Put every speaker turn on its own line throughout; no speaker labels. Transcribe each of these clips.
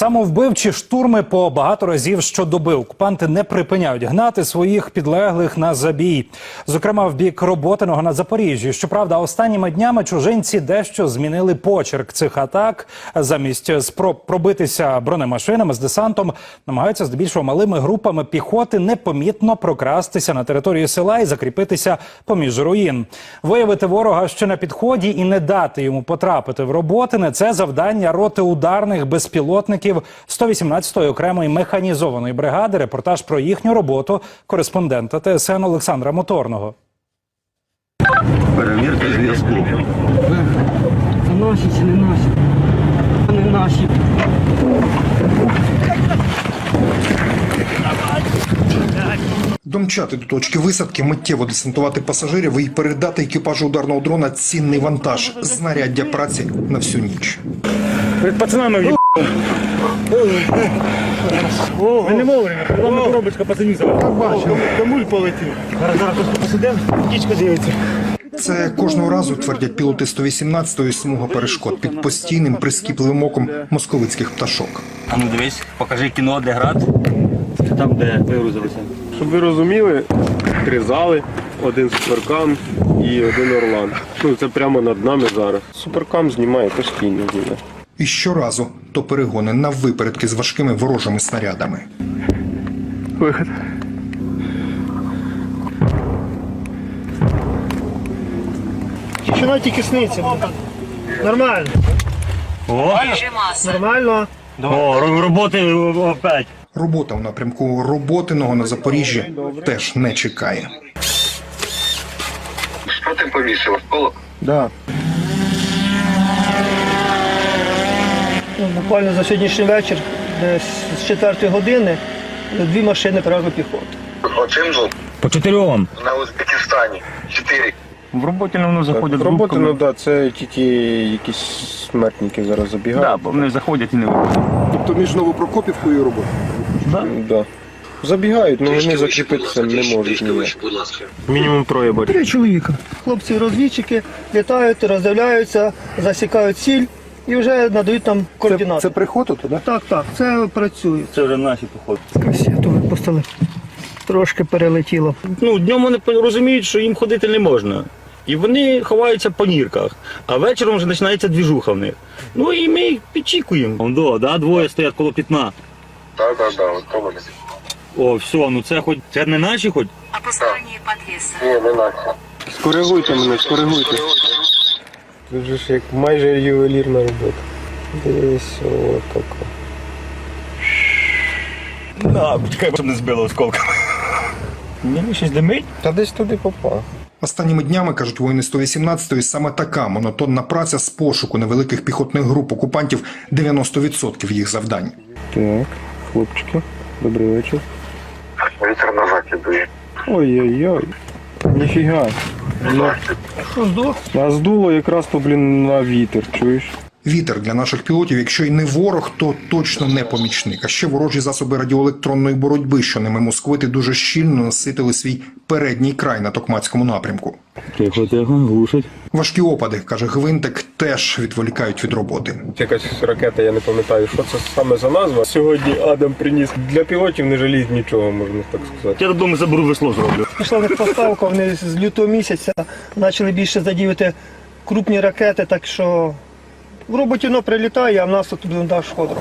Самовбивчі штурми по багато разів щодоби окупанти не припиняють гнати своїх підлеглих на забій. Зокрема, в бік роботиного на Запоріжжі. Щоправда, останніми днями чужинці дещо змінили почерк цих атак. Замість спроб пробитися бронемашинами з десантом намагаються здебільшого малими групами піхоти непомітно прокрастися на території села і закріпитися поміж руїн. Виявити ворога ще на підході і не дати йому потрапити в роботине. Це завдання роти ударних безпілотників 118-ї окремої механізованої бригади. Репортаж про їхню роботу кореспондента ТСН Олександра Моторного.
Перевірка зв'язку.
Це наші чи не наші? Не наші.
Домчати до точки висадки, миттєво десантувати пасажирів і передати екіпажу ударного дрона цінний вантаж, знаряддя праці на всю ніч.
Перед пацанами. Ми не вовремя, вам коробочка пацанів завела. Бачу, домуль полетів. Зараз зараз просто посидимо, дічка дивиться.
Це кожного разу твердять пілоти 118-ї смуга перешкод під постійним прискіпливим оком московицьких пташок.
А ну дивись, покажи кіно, де град. Там, де вигрузилися.
Щоб ви розуміли, три зали, один суперкам і один орлан. Ну це прямо над нами зараз. Суперкам знімає постійно.
І щоразу то перегони на випередки з важкими ворожими снарядами.
Вихід.
Тишина тільки сниться. Нормально.
О,
Нормально.
О, роботи опять.
Робота в напрямку роботиного на Запоріжжі теж не чекає.
Що ти повісив? Коло?
Да.
Ну, Буквально за сьогоднішній вечір, десь з 4 години, дві машини перевезли піхоту.
Оцим же
По чотирьом.
на Узбекистані. Чотири.
В роботі воно заходять
Роботи, ну
групками.
да, це тільки якісь смертники зараз
Да,
забігають.
бо вони заходять і не виходять.
Тобто між Новопрокопівкою і роботою?
Да. Забігають, але вони закріпитися не можуть ніяк.
будь ласка.
Мінімум троє борів.
Три чоловіка. Хлопці-розвідчики літають, роздивляються, засікають ціль і вже надають нам координати.
Це приход туди?
Так, так, це працює.
Це вже наші походи.
Касету випустили. Трошки перелетіло.
ну, днем вони розуміють, що їм ходити не можна. І вони ховаються по нірках, а вечором вже починається двіжуха в них. Ну і ми їх підчікуємо.
Ондо, да, двоє стоять коло пітна.
Так, так, так, от то.
О, все, ну це хоч це не наші хоч.
Опускание подвеса.
Ні, не наче.
Скоригуйте мене, скоригуйте. Це вже ж як майже ювелірна робота. Десь отако.
На, чекай, щоб не збило осколками. Ні, щось димить.
Та десь туди попав.
Останніми днями, кажуть воїни 118-ї, саме така монотонна праця з пошуку невеликих піхотних груп окупантів 90% їх завдань.
Так, хлопчики, добрий вечір.
Вітер на захід дує.
Ой-ой-ой. Ніфіга. Ну,
Що здуло?
а здуло якраз то, блін, на вітер, чуєш?
Вітер для наших пілотів, якщо й не ворог, то точно не помічник. А ще ворожі засоби радіоелектронної боротьби, що ними москвити дуже щільно наситили свій передній край на токмацькому напрямку.
Тихо, тихо, глушить.
Важкі опади, каже Гвинтик, теж відволікають від роботи.
Якась ракета, я не пам'ятаю, що це саме за назва. Сьогодні Адам приніс для пілотів не жаліють нічого, можна так сказати.
Я додому заберу весло зроблю.
Пішла в них поставка, вони з лютого місяця почали більше задіяти крупні ракети, так що в роботі воно прилітає, а в нас тут бліндаж ходом.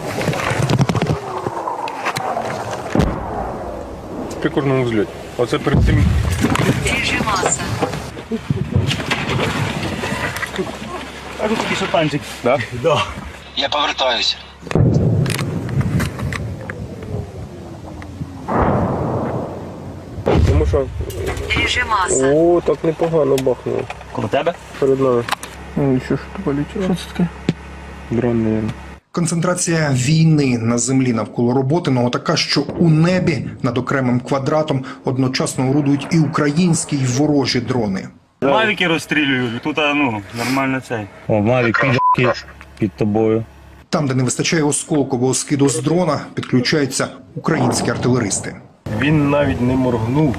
При кожному взльоті. Оце перед цим
Пережиматься.
Кажу такий шатанчик.
Да?
Да.
Я повертаюся.
Тому що
Пережиматься.
о, так непогано бахнуло
Коло тебе?
перед нами. Ну, що ж то полетіло? Що це таке? Дрон, мабуть.
Концентрація війни на землі навколо роботиного така, що у небі над окремим квадратом одночасно орудують і українські, і ворожі дрони.
Мавіки розстрілюють, тут ну, нормально цей.
О, Мавік, підки під тобою.
Там, де не вистачає осколкового скиду з дрона, підключаються українські артилеристи.
Він навіть не моргнув.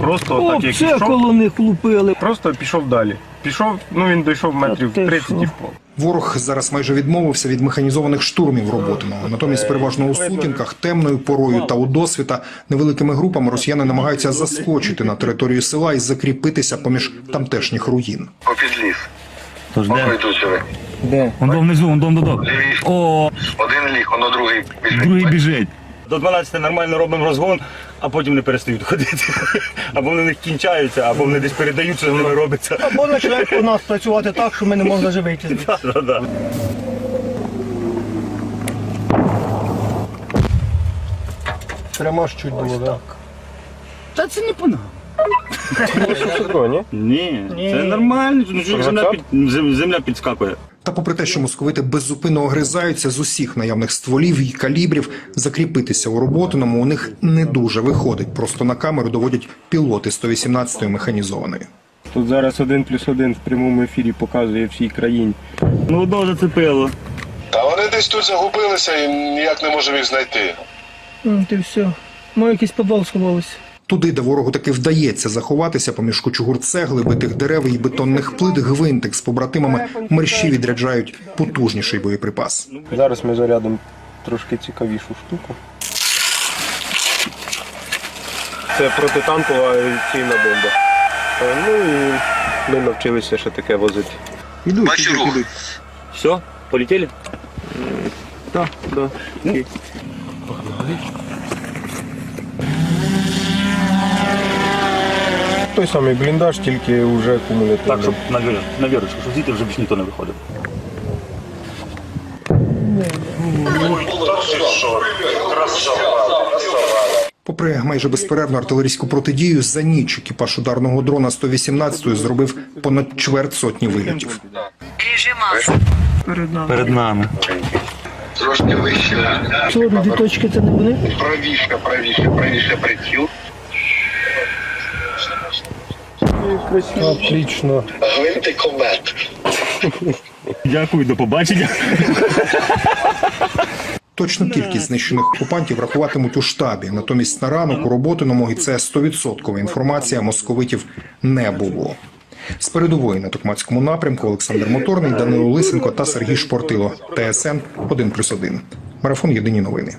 Просто
О,
так як пішов,
коло них лупили.
просто пішов далі. Пішов, ну він дійшов метрів
ти
30 і
що?
впав.
Ворог зараз майже відмовився від механізованих штурмів Роботиного. Натомість, переважно у сутінках, темною порою та у досвіта невеликими групами росіяни намагаються заскочити на територію села і закріпитися поміж тамтешніх руїн.
Попід ліс.
Тож де?
йдуть сюди.
Де?
Он до внизу, он до, до, до. О,
Один ліг, воно другий біжить.
другий біжить. До 12 нормально робимо розгон, а потім не перестають ходити. Або вони в них кінчаються, або вони десь передають, що з ними робиться.
Або починають у нас працювати так, що ми не можемо звідси.
Да-да.
Прямо аж чуть було, так.
Та це не по нам.
Ні?
Це нормально. Що земля, під, зем- земля підскакує.
Та попри те, що московити беззупинно огризаються з усіх наявних стволів і калібрів, закріпитися у роботиному у них не дуже виходить. Просто на камеру доводять пілоти 118-ї механізованої.
Тут зараз один плюс один в прямому ефірі показує всій країні.
Ну одного зацепило.
Та вони десь тут загубилися і ніяк не можемо їх знайти.
Ну, ти все. Ми якийсь підвал сховалися.
Туди, де ворогу таки вдається заховатися поміж кучугур цегли, битих дерев і бетонних плит, гвинтик з побратимами мерщі відряджають потужніший боєприпас.
Зараз ми зарядимо трошки цікавішу штуку. Це протитанкова авіаційна бомба. Ну і ми навчилися ще таке возити. Ідуть,
Бачу
ідуть,
рух.
ідуть.
Все, полетіли?
Так, так. Окей. Той самий бліндаж, тільки вже кумулятивний.
Так, щоб на, вір- на вірочку, щоб звідти вже більш ніхто не виходив.
Попри майже безперервну артилерійську протидію, за ніч екіпаж ударного дрона 118-ї зробив понад чверть сотні
АС.
Перед нами.
Перед нами.
Трошки вище.
Чорні точки це не вони?
Правіше, правіше, правіше приціл.
Отлично.
Гвинти комет.
Дякую, до побачення.
Точну кількість знищених окупантів рахуватимуть у штабі. Натомість на ранок у роботиному, і це 100% інформація, московитів не було. З передової на Токмацькому напрямку Олександр Моторний, Данило Лисенко та Сергій Шпортило. ТСН 1+,1. Марафон Єдині новини.